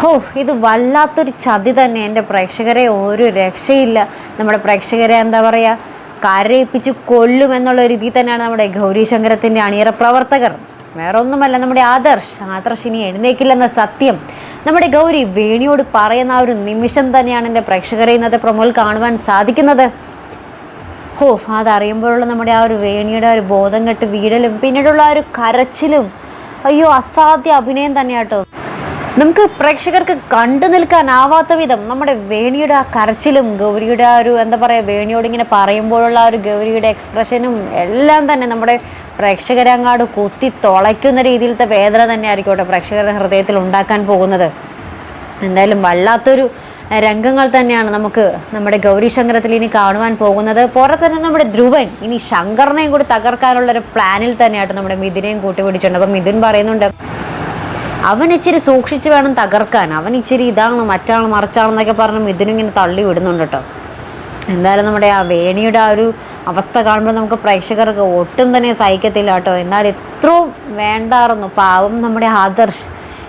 ഹോ ഇത് വല്ലാത്തൊരു ചതി തന്നെ എന്റെ പ്രേക്ഷകരെ. ഒരു രക്ഷയില്ല. നമ്മുടെ പ്രേക്ഷകരെ എന്താ പറയുക കരയിപ്പിച്ച് കൊല്ലും എന്നുള്ള രീതിയിൽ തന്നെയാണ് നമ്മുടെ ഗൗരീശങ്കരത്തിന്റെ അണിയറ പ്രവർത്തകർ. വേറെ ഒന്നുമല്ല നമ്മുടെ ആദർശ്. ആദർശ് ഇനി എഴുന്നേക്കില്ലെന്ന സത്യം. നമ്മുടെ ഗൗരി വേണിയോട് പറയുന്ന ആ ഒരു നിമിഷം തന്നെയാണ് എന്റെ പ്രേക്ഷകരെ ഇന്നത്തെ പ്രൊമോയിൽ കാണുവാൻ സാധിക്കുന്നത്. ഹോ അതറിയുമ്പോഴുള്ള നമ്മുടെ ആ ഒരു വേണിയുടെ ആ ഒരു ബോധം കെട്ട് വീടലും പിന്നീടുള്ള ആ ഒരു കരച്ചിലും. അയ്യോ അസാധ്യ അഭിനയം തന്നെയാട്ടോ. നമുക്ക് പ്രേക്ഷകർക്ക് കണ്ടു നിൽക്കാനാവാത്ത വിധം നമ്മുടെ വേണിയുടെ ആ കരച്ചിലും ഗൗരിയുടെ ആ ഒരു എന്താ പറയുക വേണിയോട് ഇങ്ങനെ പറയുമ്പോഴുള്ള ആ ഒരു ഗൗരിയുടെ എക്സ്പ്രഷനും എല്ലാം തന്നെ നമ്മുടെ പ്രേക്ഷകരങ്ങാട് കുത്തി തുളയ്ക്കുന്ന രീതിയിലത്തെ വേദന തന്നെ ആയിരിക്കോട്ടെ പ്രേക്ഷകരുടെ ഹൃദയത്തിൽ ഉണ്ടാക്കാൻ പോകുന്നത്. എന്തായാലും വല്ലാത്തൊരു രംഗങ്ങൾ തന്നെയാണ് നമുക്ക് നമ്മുടെ ഗൗരി ശങ്കരത്തിൽ ഇനി കാണുവാൻ പോകുന്നത്. പോരെ തന്നെ നമ്മുടെ ധ്രുവൻ ഇനി ശങ്കറിനെയും കൂടി തകർക്കാനുള്ള ഒരു പ്ലാനിൽ തന്നെയായിട്ട് നമ്മുടെ മിഥുനെയും കൂട്ടി പിടിച്ചിട്ടുണ്ട് അപ്പം മിഥുൻ പറയുന്നുണ്ട് അവൻ ഇച്ചിരി സൂക്ഷിച്ച് വേണം തകർക്കാൻ. അവൻ ഇച്ചിരി ഇതാണ് മറ്റാണ് മറിച്ചാണെന്നൊക്കെ പറഞ്ഞ് ഇതിനിങ്ങനെ തള്ളി വിടുന്നുണ്ട് കേട്ടോ. എന്തായാലും നമ്മുടെ ആ വേണിയുടെ ആ ഒരു അവസ്ഥ കാണുമ്പോൾ നമുക്ക് പ്രേക്ഷകർക്ക് ഒട്ടും തന്നെ സഹിക്കത്തില്ല കേട്ടോ. എന്നാൽ എത്രയും വേണ്ടായിരുന്നു പാവം നമ്മുടെ ആദർശ്.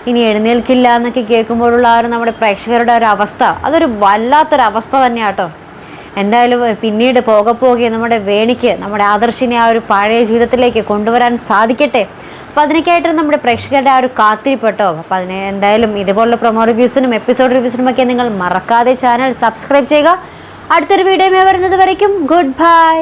ഇനി എഴുന്നേൽക്കില്ല എന്നൊക്കെ കേൾക്കുമ്പോഴുള്ള ആ ഒരു നമ്മുടെ പ്രേക്ഷകരുടെ ഒരു അവസ്ഥ. അതൊരു വല്ലാത്തൊരവസ്ഥ തന്നെയാട്ടോ എന്തായാലും പിന്നീട് പോകെ പോകെ നമ്മുടെ വേണിക്ക് നമ്മുടെ ആദർശിനെ ആ ഒരു പഴയ ജീവിതത്തിലേക്ക് കൊണ്ടുവരാൻ സാധിക്കട്ടെ. അപ്പോൾ അതിനൊക്കെയായിട്ട് നമ്മുടെ പ്രേക്ഷകരുടെ ആ ഒരു കാത്തിരിപ്പെട്ടോ. അപ്പോൾ അതിന് എന്തായാലും ഇതുപോലുള്ള പ്രൊമോ റിവ്യൂസിനും എപ്പിസോഡ് റിവ്യൂസിനും ഒക്കെ നിങ്ങൾ മറക്കാതെ ചാനൽ സബ്സ്ക്രൈബ് ചെയ്യുക. അടുത്തൊരു വീഡിയോ വരുന്നത് വരയ്ക്കും. Good bye